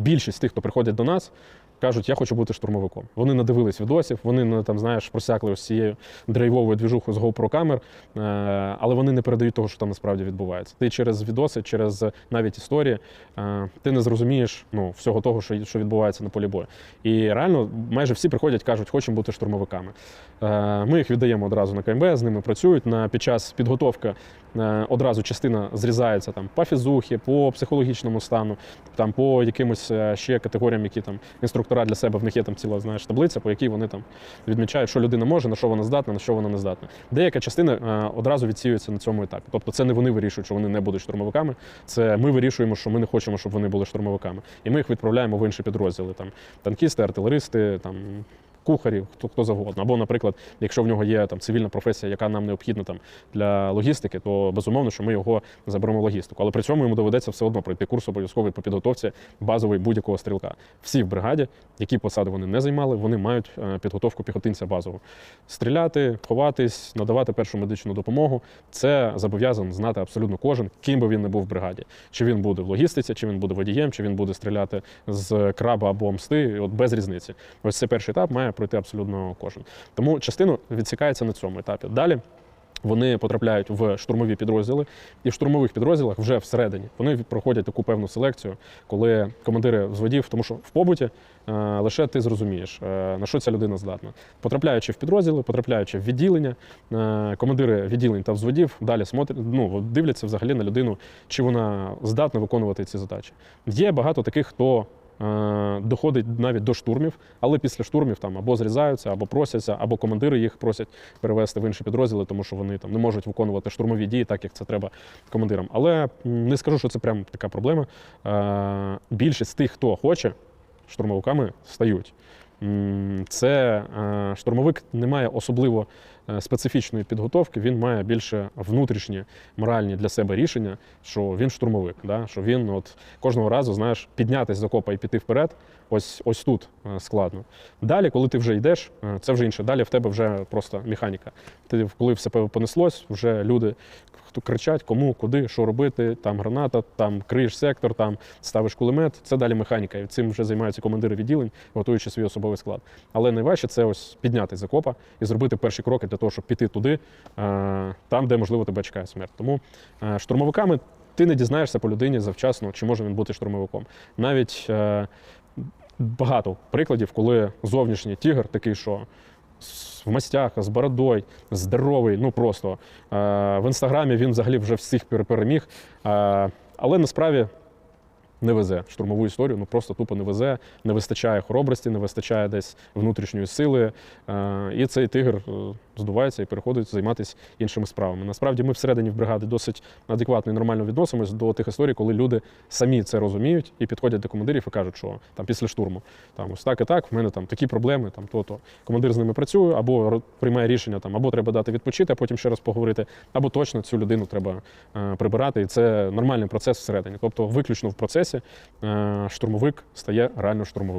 більшість тих, хто приходять до нас, кажуть, я хочу бути штурмовиком. Вони надивились відосів, вони ну, там, знаєш, просякли ось цією драйвовою двіжухою з GoPro камер, е, але вони не передають того, що там насправді відбувається. Ти через відоси, через навіть історії, е, ти не зрозумієш ну, всього того, що, відбувається на полі бою. І реально майже всі приходять, кажуть, хочемо бути штурмовиками. Е, Ми їх віддаємо одразу на КМБ, з ними працюють. На під час підготовки е, одразу частина зрізається там по фізухі, по психологічному стану, там по якимось е, ще категоріям, які там інструктора для себе в них є там ціла знаєш таблиця, по якій вони там відмічають, що людина може, на що вона здатна, на що вона не здатна. Деяка частина е, одразу відсіюється на цьому етапі. Тобто, це не вони вирішують, що вони не будуть штурмовиками. Це ми вирішуємо, що ми не хочемо, щоб вони були штурмовиками. І ми їх відправляємо в інші підрозділи. Там танкісти, артилеристи, там. Кухарів, хто хто завгодно. Або, наприклад, якщо в нього є там цивільна професія, яка нам необхідна там для логістики, то безумовно, що ми його заберемо в логістику. Але при цьому йому доведеться все одно пройти курс обов'язковий по підготовці базовий будь-якого стрілка. Всі в бригаді, які посади вони не займали, вони мають е, підготовку піхотинця базову. Стріляти, ховатись, надавати першу медичну допомогу. Це зобов'язаний знати абсолютно кожен, ким би він не був в бригаді. Чи він буде в логістиці, чи він буде водієм, чи він буде стріляти з краба або мсти, от без різниці. Ось це перший етап має пройти абсолютно кожен. Тому частину відсікається на цьому етапі. Далі. Вони потрапляють в штурмові підрозділи, і в штурмових підрозділах вже всередині вони проходять таку певну селекцію, коли командири взводів, тому що в побуті е, лише ти зрозумієш, е, на що ця людина здатна. Потрапляючи в підрозділи, потрапляючи в відділення, е, командири відділень та взводів далі смотрять, ну, дивляться взагалі на людину, чи вона здатна виконувати ці задачі. Є багато таких, хто доходить навіть до штурмів, але після штурмів там або зрізаються, або просяться, або командири їх просять перевести в інші підрозділи, тому що вони там не можуть виконувати штурмові дії, так як це треба командирам. Але не скажу, що це прям така проблема. Е, більшість тих, хто хоче, штурмовиками стають. Це е, штурмовик не має особливо е, специфічної підготовки, він має більше внутрішні моральні для себе рішення, що він штурмовик, да? що він от кожного разу знаєш піднятись з окопа і піти вперед. Ось ось тут е, складно. Далі, коли ти вже йдеш, е, це вже інше. Далі в тебе вже просто механіка. Ти коли все понеслось, вже люди кричать, кому, куди, що робити, там граната, там криєш сектор, там ставиш кулемет. Це далі механіка. І цим вже займаються командири відділень, готуючи свій особовий склад. Але найважче це ось підняти з окопа і зробити перші кроки для того, щоб піти туди, е, там, де можливо тебе чекає смерть. Тому е, штурмовиками ти не дізнаєшся по людині завчасно, чи може він бути штурмовиком. Навіть е, багато прикладів, коли зовнішній тігр такий, що в мастях, з бородою, здоровий, ну просто. В інстаграмі він взагалі вже всіх пере- переміг. Але насправді не везе штурмову історію, ну просто тупо не везе, не вистачає хоробрості, не вистачає десь внутрішньої сили. Е, І цей тигр е, здувається і переходить займатися іншими справами. Насправді ми всередині в бригаді досить адекватно і нормально відносимось до тих історій, коли люди самі це розуміють і підходять до командирів і кажуть, що там після штурму там ось так і так, в мене там такі проблеми, там то-то. Командир з ними працює, або приймає рішення, там, або треба дати відпочити, а потім ще раз поговорити, або точно цю людину треба е, прибирати. І це нормальний процес всередині. Тобто, виключно в процесі е, штурмовик стає реально штурмовиком.